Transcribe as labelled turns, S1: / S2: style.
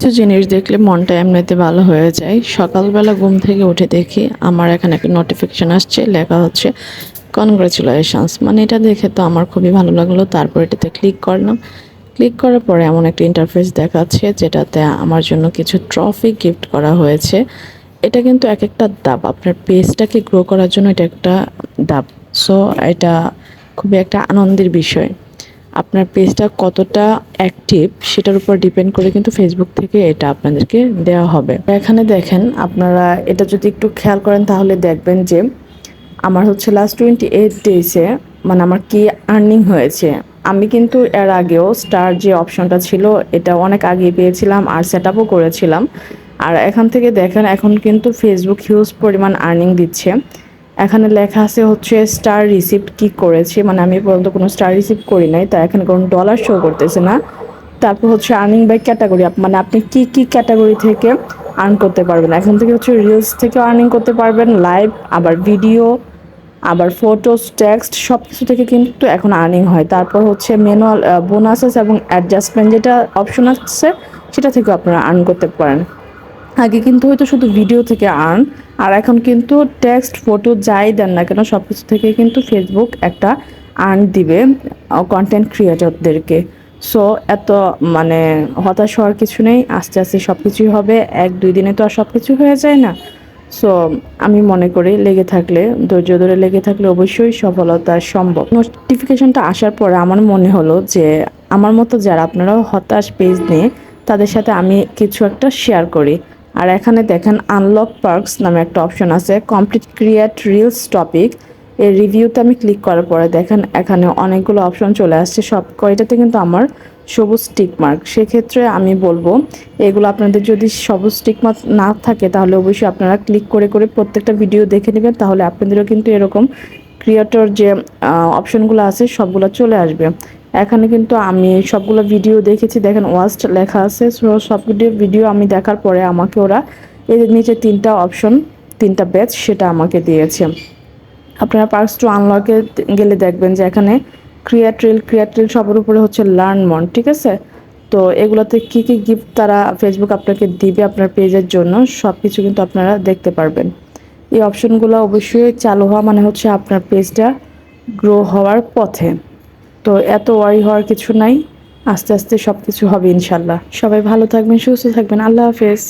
S1: কিছু জিনিস দেখলে মনটা এমনিতে ভালো হয়ে যায়। সকালবেলা ঘুম থেকে উঠে দেখি আমার এখানে একটা নোটিফিকেশন আসছে, লেখা হচ্ছে কনগ্রাচুলেশনস মানে এটা দেখে তো আমার খুবই ভালো লাগল, তারপর এটাতে ক্লিক করলাম। ক্লিক করার পরে এমন একটা ইন্টারফেস দেখাচ্ছে যেটাতে আমার জন্য কিছু ট্রফি গিফট করা হয়েছে। এটা কিন্তু এক একটা দাব, আপনার পেজটাকে গ্রো করার জন্য এটা একটা দাব। সো এটা খুবই একটা আনন্দের বিষয়। আপনার পেজটা কতটা অ্যাক্টিভ সেটার উপর ডিপেন্ড করে কিন্তু ফেসবুক থেকে এটা আপনাদেরকে দেওয়া হবে। এখানে দেখেন আপনারা এটা যদি একটু খেয়াল করেন তাহলে দেখবেন যে আমার হচ্ছে লাস্ট টোয়েন্টি এইট ডেজে মানে আমার কি আর্নিং হয়েছে। আমি কিন্তু এর আগেও স্টার যে অপশনটা ছিল, এটা অনেক আগে পেয়েছিলাম আর সেট আপও করেছিলাম। আর এখান থেকে দেখেন এখন কিন্তু ফেসবুক হিউজ পরিমাণ আর্নিং দিচ্ছে। এখানে লেখা আছে হচ্ছে স্টার রিসিপ্ট কি করেছে মানে আমি পর্যন্ত কোনো স্টার রিসিপ্ট করি নাই তাই এখানে কোনো ডলার শো করতেছে না। তারপর হচ্ছে আর্নিং বাই ক্যাটাগরি মানে আপনি কি কি ক্যাটাগরি থেকে আর্ন করতে পারবেন? এখান থেকে হচ্ছে রিলস থেকে আর্নিং করতে পারবেন লাইভ আবার ভিডিও আবার ফটোস টেক্সট সব কিছু থেকে কিন্তু এখন আর্নিং হয়। তারপর হচ্ছে ম্যানুয়াল বোনাসেস এবং অ্যাডজাস্টমেন্ট যেটা অপশন আছে, সেটা থেকেও আপনারা আর্ন করতে পারেন। আগে কিন্তু হয়তো শুধু ভিডিও থেকে আর্ন আর এখন কিন্তু টেক্সট ফটো যাই দেন না কেন সব কিছু থেকে কিন্তু ফেসবুক একটা আর্ন দিবে কন্টেন্ট ক্রিয়েটরদেরকে সো এত মানে হতাশ হওয়ার কিছু নেই, আস্তে আস্তে সব কিছুই হবে, এক, দুই দিনে তো আর সব কিছু হয়ে যায় না। সো আমি মনে করি লেগে থাকলে, ধৈর্য ধরে লেগে থাকলে অবশ্যই সফলতা সম্ভব। নোটিফিকেশনটা আসার পরে আমার মনে হলো যে, আমার মতো যারা আপনারাও হতাশ, পেজ নিয়ে, তাদের সাথে আমি কিছু একটা শেয়ার করি। আর এখানে দেখেন আনলক পার্কস নামে একটা অপশন আছে। কমপ্লিট ক্রিয়েট রিলস টপিক এই রিভিউতে আমি ক্লিক করার পরে দেখেন এখানে অনেকগুলো অপশন চলে আসছে। সব কয়টাতে কিন্তু আমার সবুজ টিক মার্ক সেক্ষেত্রে আমি বলব, এগুলো আপনাদের যদি সবুজ টিক মার্ক না থাকে, তাহলে অবশ্যই আপনারা ক্লিক করে করে প্রত্যেকটা ভিডিও দেখে নেবেন। তাহলে আপনাদেরও কিন্তু এরকম ক্রিয়েটর যে অপশনগুলো আছে, সবগুলো চলে আসবে। এখানে কিন্তু আমি সবগুলো ভিডিও দেখেছি। দেখেন, ওয়াস্ট লেখা আছে। সব ভিডিও ভিডিও আমি দেখার পরে আমাকে ওরা এর নিচে তিনটা অপশন তিনটা ব্যাচ সেটা আমাকে দিয়েছে। আপনারা পার্কস টু আনলকে গেলে দেখবেন যে এখানে ক্রিয়াট্রিল ক্রিয়াট্রিল সবার উপরে হচ্ছে লার্ন মন ঠিক আছে? তো এগুলোতে কী কী গিফট তারা ফেসবুক আপনাকে দিবে আপনার পেজের জন্য সব কিছু কিন্তু আপনারা দেখতে পারবেন। এই অপশনগুলো অবশ্যই চালু হওয়া মানে হচ্ছে আপনার পেজটা গ্রো হওয়ার পথে। তো এত ওয়ারি হওয়ার কিছু নাই। আস্তে আস্তে সব কিছু হবে ইনশাল্লাহ। সবাই ভালো থাকবেন, সুস্থ থাকবেন। আল্লাহ হাফেজ।